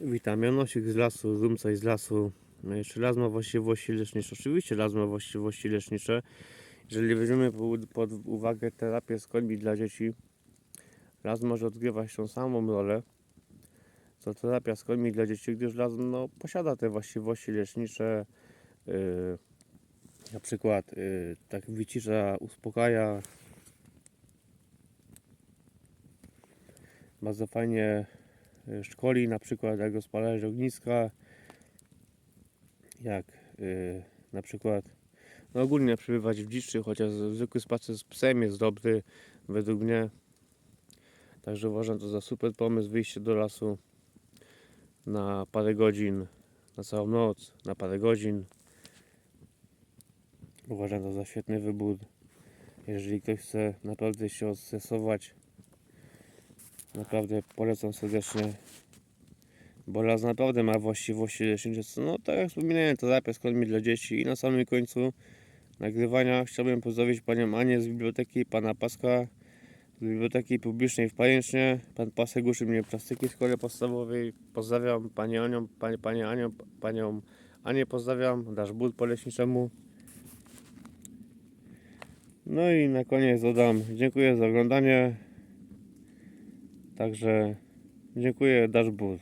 Witam, Janosik z lasu, Zumcaj z lasu. No, Czy las ma właściwości lecznicze? Oczywiście las ma właściwości lecznicze. Jeżeli weźmiemy pod, uwagę terapię z końmi dla dzieci, las może odgrywać tą samą rolę, co terapia z końmi dla dzieci, gdyż las no, posiada te właściwości lecznicze. Yy, na przykład yy, tak wycisza, uspokaja. Bardzo fajnie szkoli, na przykład jak rozpalać ogniska, jak y, na przykład no ogólnie przebywać w dziczy, chociaż zwykły spacer z psem jest dobry według mnie. Także uważam to za super pomysł, wyjście do lasu na parę godzin, na całą noc, na parę godzin. Uważam to za świetny wybór. Jeżeli ktoś chce naprawdę się odstresować, Naprawdę polecam serdecznie. Bo las naprawdę ma właściwości lecznicze. No tak jak wspominałem, terapia z końmi dla dzieci. I na samym końcu nagrywania chciałbym pozdrowić panią Anię z biblioteki, pana Paska z biblioteki publicznej w Pajęcznie. Pan Pasek uczy mnie plastyki w szkole podstawowej. Pozdrawiam panią Anią, panie Anią, panią Anię pozdrawiam, ból po leśniczemu. No i na koniec dodam, dziękuję za oglądanie. Także dziękuję, ból.